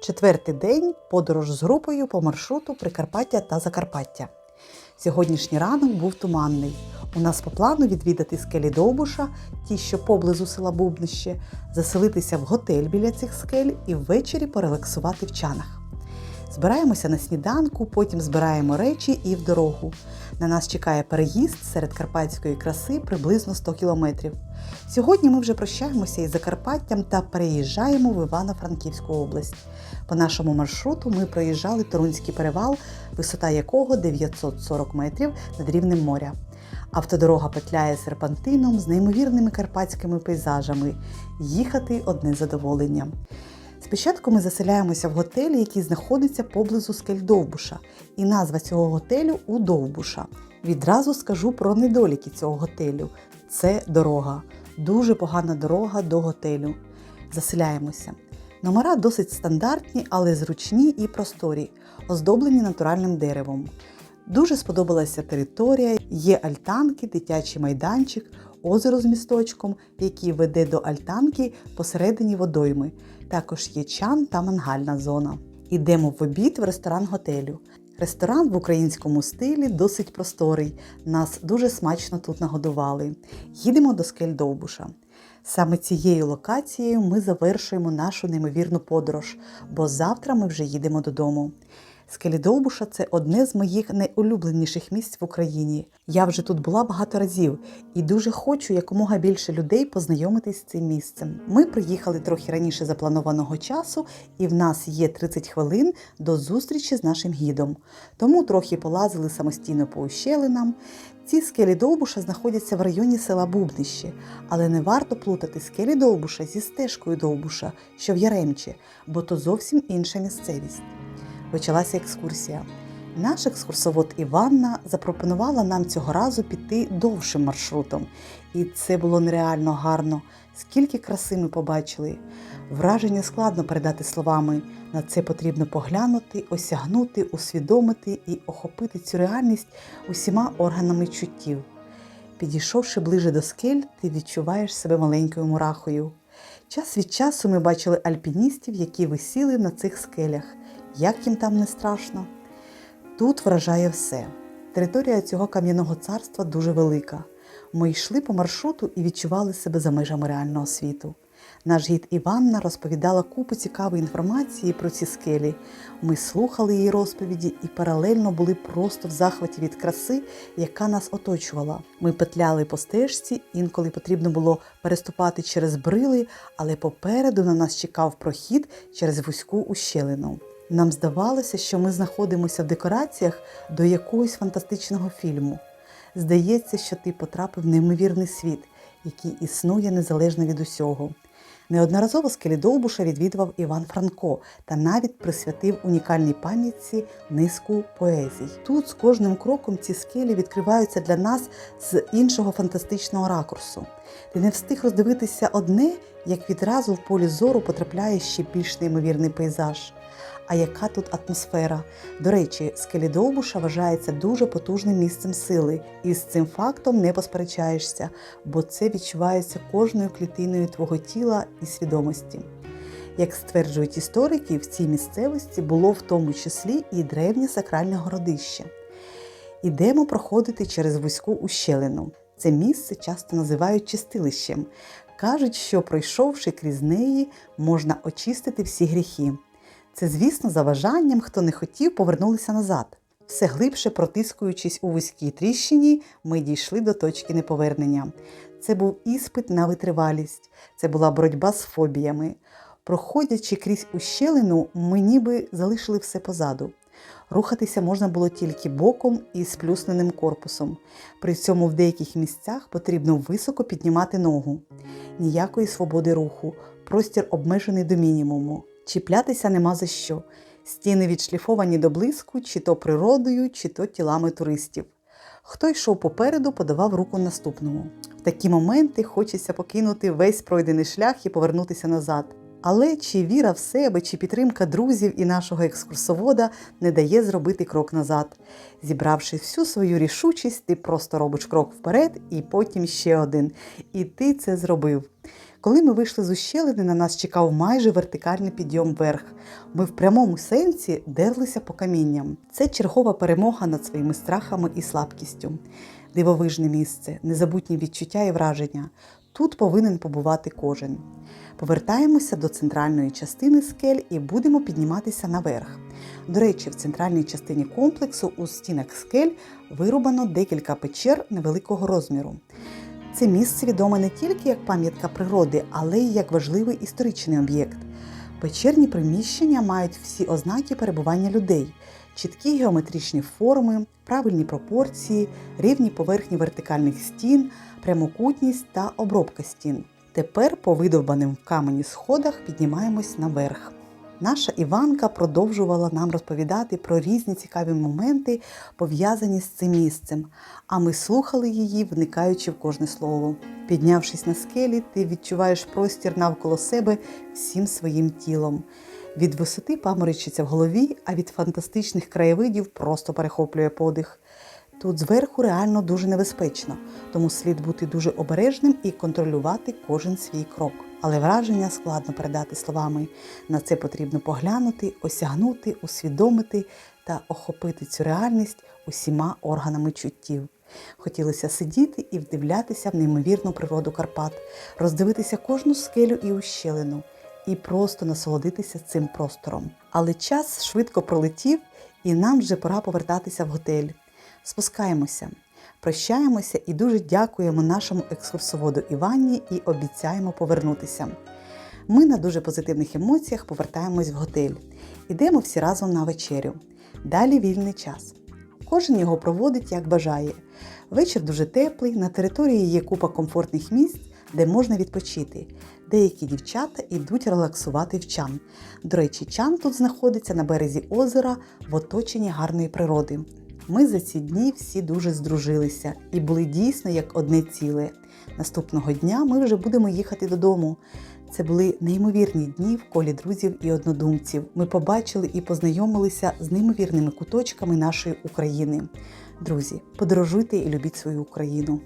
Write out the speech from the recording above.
Четвертий день подорож з групою по маршруту Прикарпаття та Закарпаття. Сьогоднішній ранок був туманний. У нас по плану відвідати скелі Довбуша, ті, що поблизу села Бубнище, заселитися в готель біля цих скель і ввечері порелаксувати в чанах. Збираємося на сніданку, потім збираємо речі і в дорогу. На нас чекає переїзд серед карпатської краси приблизно 100 кілометрів. Сьогодні ми вже прощаємося із Закарпаттям та переїжджаємо в Івано-Франківську область. По нашому маршруту ми проїжджали Торунський перевал, висота якого 940 метрів над рівнем моря. Автодорога петляє серпантином з неймовірними карпатськими пейзажами. Їхати одне задоволення. Спочатку ми заселяємося в готелі, який знаходиться поблизу скель Довбуша, і назва цього готелю у Довбуша. Відразу скажу про недоліки цього готелю. Це дорога, дуже погана дорога до готелю. Заселяємося. Номера досить стандартні, але зручні і просторі, оздоблені натуральним деревом. Дуже сподобалася територія, є альтанки, дитячий майданчик, озеро з місточком, який веде до альтанки посередині водойми. Також є чан та мангальна зона. Ідемо в обід в ресторан готелю. Ресторан в українському стилі досить просторий. Нас дуже смачно тут нагодували. Їдемо до скель Довбуша. Саме цією локацією ми завершуємо нашу неймовірну подорож, бо завтра ми вже їдемо додому. Скелі Довбуша це одне з моїх найулюбленіших місць в Україні. Я вже тут була багато разів і дуже хочу якомога більше людей познайомитись з цим місцем. Ми приїхали трохи раніше запланованого часу, і в нас є 30 хвилин до зустрічі з нашим гідом. Тому трохи полазили самостійно по ущелинам. Ці скелі Довбуша знаходяться в районі села Бубнище, але не варто плутати скелі Довбуша зі стежкою Довбуша, що в Яремчі, бо то зовсім інша місцевість почалася екскурсія. Наш екскурсовод Іванна запропонувала нам цього разу піти довшим маршрутом, і це було нереально гарно. Скільки краси ми побачили. Враження складно передати словами. На це потрібно поглянути, осягнути, усвідомити і охопити цю реальність усіма органами чуттів. Підійшовши ближе до скель, ти відчуваєш себе маленькою мурахою. Час від часу ми бачили альпіністів, які висіли на цих скелях. Як їм там не страшно? Тут вражає все. Територія цього кам'яного царства дуже велика. Ми йшли по маршруту і відчували себе за межами реального світу. Наш гід Іванна розповідала купу цікавої інформації про ці скелі. Ми слухали її розповіді і паралельно були просто в захваті від краси, яка нас оточувала. Ми петляли по стежці, інколи потрібно було переступати через брили, але попереду на нас чекав прохід через вузьку ущелину. Нам здавалося, що ми знаходимося в декораціях до якогось фантастичного фільму. Здається, що ти потрапив в неймовірний світ, який існує незалежно від усього. Неодноразово скелі Довбуша відвідував Іван Франко та навіть присвятив унікальній пам'ятці низку поезій. Тут з кожним кроком ці скелі відкриваються для нас з іншого фантастичного ракурсу. Ти не встиг роздивитися одне, як відразу в полі зору потрапляє ще більш неймовірний пейзаж. А яка тут атмосфера? До речі, скелі Довбуша вважається дуже потужним місцем сили, і з цим фактом не посперечаєшся, бо це відчувається кожною клітиною твого тіла і свідомості. Як стверджують історики, в цій місцевості було в тому числі і древнє сакральне городище. Ідемо проходити через вузьку ущелину. Це місце часто називають чистилищем. Кажуть, що пройшовши крізь неї, можна очистити всі гріхи. Це, звісно, за бажанням, хто не хотів, повернулися назад. Все глибше протискуючись у вузькій тріщині, ми дійшли до точки неповернення. Це був іспит на витривалість, це була боротьба з фобіями. Проходячи крізь ущелину, ми ніби залишили все позаду. Рухатися можна було тільки боком і сплюсненим корпусом. При цьому в деяких місцях потрібно високо піднімати ногу. Ніякої свободи руху, простір обмежений до мінімуму. Чіплятися нема за що. Стіни відшліфовані до блиску, чи то природою, чи то тілами туристів. Хто йшов попереду, подавав руку наступному. В такі моменти хочеться покинути весь пройдений шлях і повернутися назад. Але чи віра в себе, чи підтримка друзів і нашого екскурсовода не дає зробити крок назад. Зібравши всю свою рішучість, ти просто робиш крок вперед і потім ще один. І ти це зробив. Коли ми вийшли з ущелини, на нас чекав майже вертикальний підйом вверх. Ми в прямому сенсі дерлися по камінням. Це чергова перемога над своїми страхами і слабкістю. Дивовижне місце, незабутні відчуття і враження. Тут повинен побувати кожен. Повертаємося до центральної частини скель і будемо підніматися наверх. До речі, в центральній частині комплексу у стінах скель вирубано декілька печер невеликого розміру. Це місце відоме не тільки як пам'ятка природи, але й як важливий історичний об'єкт. Печерні приміщення мають всі ознаки перебування людей: чіткі геометричні форми, правильні пропорції, рівні поверхні вертикальних стін, прямокутність та обробка стін. Тепер по видовбаним в камені сходах піднімаємось наверх. Наша Іванка продовжувала нам розповідати про різні цікаві моменти, пов'язані з цим місцем, а ми слухали її, вникаючи в кожне слово. Піднявшись на скелі, ти відчуваєш простір навколо себе всім своїм тілом. Від висоти паморочиться в голові, а від фантастичних краєвидів просто перехоплює подих. Тут зверху реально дуже небезпечно, тому слід бути дуже обережним і контролювати кожен свій крок. Але враження складно передати словами. На це потрібно поглянути, осягнути, усвідомити та охопити цю реальність усіма органами чуттів. Хотілося сидіти і вдивлятися в неймовірну природу Карпат, роздивитися кожну скелю і ущелину, і просто насолодитися цим простором. Але час швидко пролетів, і нам вже пора повертатися в готель. Спускаємося, прощаємося і дуже дякуємо нашому екскурсоводу Іванні і обіцяємо повернутися. Ми на дуже позитивних емоціях повертаємось в готель. Ідемо всі разом на вечерю. Далі вільний час. Кожен його проводить як бажає. Вечір дуже теплий, на території є купа комфортних місць, де можна відпочити. Деякі дівчата йдуть релаксувати в чан. До речі, чан тут знаходиться на березі озера в оточенні гарної природи. Ми за ці дні всі дуже здружилися і були дійсно як одне ціле. Наступного дня ми вже будемо їхати додому. Це були неймовірні дні в колі друзів і однодумців. Ми побачили і познайомилися з неймовірними куточками нашої України. Друзі, подорожуйте і любіть свою Україну.